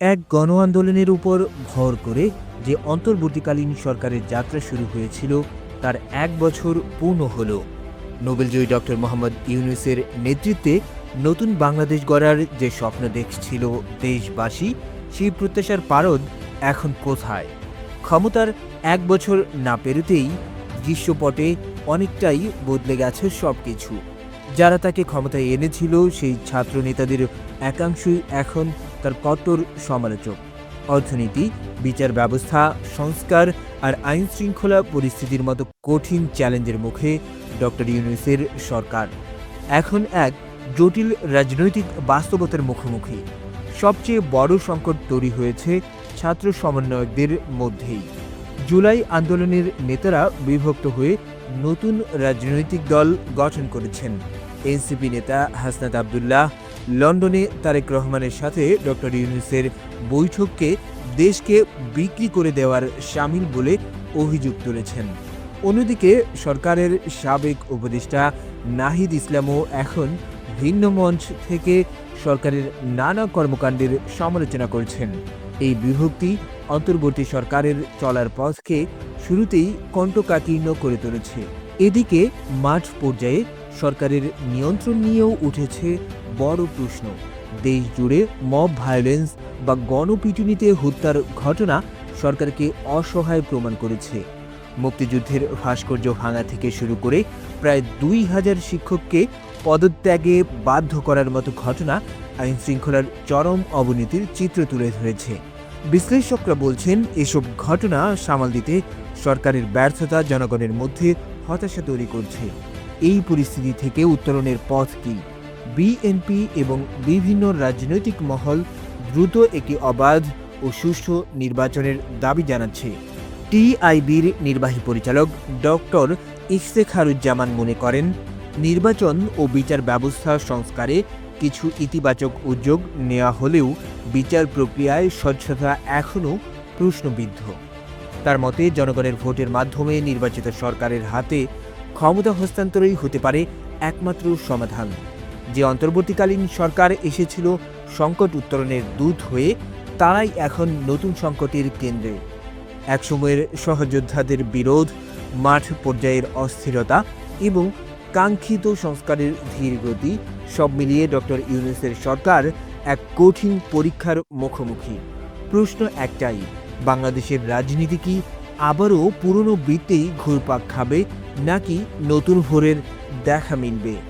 এক গণ আন্দোলনের উপর ভর করে যে অন্তর্বর্তীকালীন সরকারের যাত্রা শুরু হয়েছিল, তার এক বছর পূর্ণ হল। নোবেলজয়ী ডক্টর মোহাম্মদ ইউনুসের নেতৃত্বে নতুন বাংলাদেশ গড়ার যে স্বপ্ন দেখছিল দেশবাসী, সেই প্রত্যাশার পারদ এখন কোথায়? ক্ষমতার এক বছর না পেরোতেই দৃশ্যপটে অনেকটাই বদলে গেছে সব কিছু যারা তাকে ক্ষমতায় এনেছিল, সেই ছাত্র নেতাদের একাংশই এখন তার কট্টর সমালোচক? অর্থনীতি, বিচার ব্যবস্থা, সংস্কার আর আইন শৃঙ্খলা পরিস্থিতির মতো কঠিন চ্যালেঞ্জের মুখে ডক্টর ইউনুসের সরকার। এখন এক জটিল রাজনৈতিক বাস্তবতার মুখোমুখি। সবচেয়ে বড় সংকট তৈরি হয়েছে ছাত্র সমন্বয়কদের মধ্যেই। জুলাই আন্দোলনের নেতারা বিভক্ত হয়ে নতুন রাজনৈতিক দল গঠন করেছেন। এনসিপি নেতা হাসনাত আবদুল্লাহ লন্ডনে তারেক রহমানের সাথে ডক্টর ইউনুসের বৈঠককে দেশকে বিক্রি করে দেওয়ার সামিল বলে অভিযোগ তুলেছেন। অন্যদিকে সরকারের সাবেক উপদেষ্টা নাহিদ ইসলামও এখন ভিন্ন মঞ্চ থেকে সরকারের নানা কর্মকাণ্ডের সমালোচনা করছেন। এই বিভক্তি অন্তর্বর্তী সরকারের চলার পথকে শুরুতেই কণ্ঠকাকীর্ণ করে তুলেছে। এদিকে মাঠ পর্যায়ে সরকারের নিয়ন্ত্রণ নিয়েও উঠেছে বড় প্রশ্ন। দেশ জুড়ে মব ভায়োলেন্স বা গণপিটুনিতে হত্যার ঘটনা সরকারকে অসহায় প্রমাণ করেছে। মুক্তিযুদ্ধের ভাস্কর্য ভাঙা থেকে শুরু করে প্রায় দুই হাজার শিক্ষককে পদত্যাগে বাধ্য করার মতো ঘটনা আইন শৃঙ্খলার চরম অবনতির চিত্র তুলে ধরেছে। বিশ্লেষকরা বলছেন, এসব ঘটনা সামাল দিতে সরকারের ব্যর্থতা জনগণের মধ্যে হতাশা তৈরি করছে। এই পরিস্থিতি থেকে উত্তরণের পথ কি? বিএনপি এবং বিভিন্ন রাজনৈতিক মহল দ্রুত একটি অবাধ ও সুষ্ঠু নির্বাচনের দাবি জানাচ্ছে। টিআইবির নির্বাহী পরিচালক ডক্টর ইফতেখারুজ্জামান মনে করেন, নির্বাচন ও বিচার ব্যবস্থা সংস্কারে কিছু ইতিবাচক উদ্যোগ নেওয়া হলেও বিচার প্রক্রিয়ায় স্বচ্ছতা এখনও প্রশ্নবিদ্ধ। তার মতে, জনগণের ভোটের মাধ্যমে নির্বাচিত সরকারের হাতে ক্ষমতা হস্তান্তরই হতে পারে একমাত্র সমাধান। যে অন্তর্বর্তীকালীন সরকার এসেছিল সংকট উত্তরণের দূত হয়ে, তারাই এখন নতুন সংকটের কেন্দ্রে। একসময়ের সহযোদ্ধাদের বিরোধ, মাঠ পর্যায়ের অস্থিরতা এবং কাঙ্ক্ষিত সংস্কারের ধীর গতি সব মিলিয়ে ডক্টর ইউনুসের সরকার এক কঠিন পরীক্ষার মুখোমুখি। প্রশ্ন একটাই, বাংলাদেশের রাজনীতি কি আবারও পুরনো বৃত্তেই ঘুরপাক খাবে নাকি নতুন ভোরের দেখা মিলবে?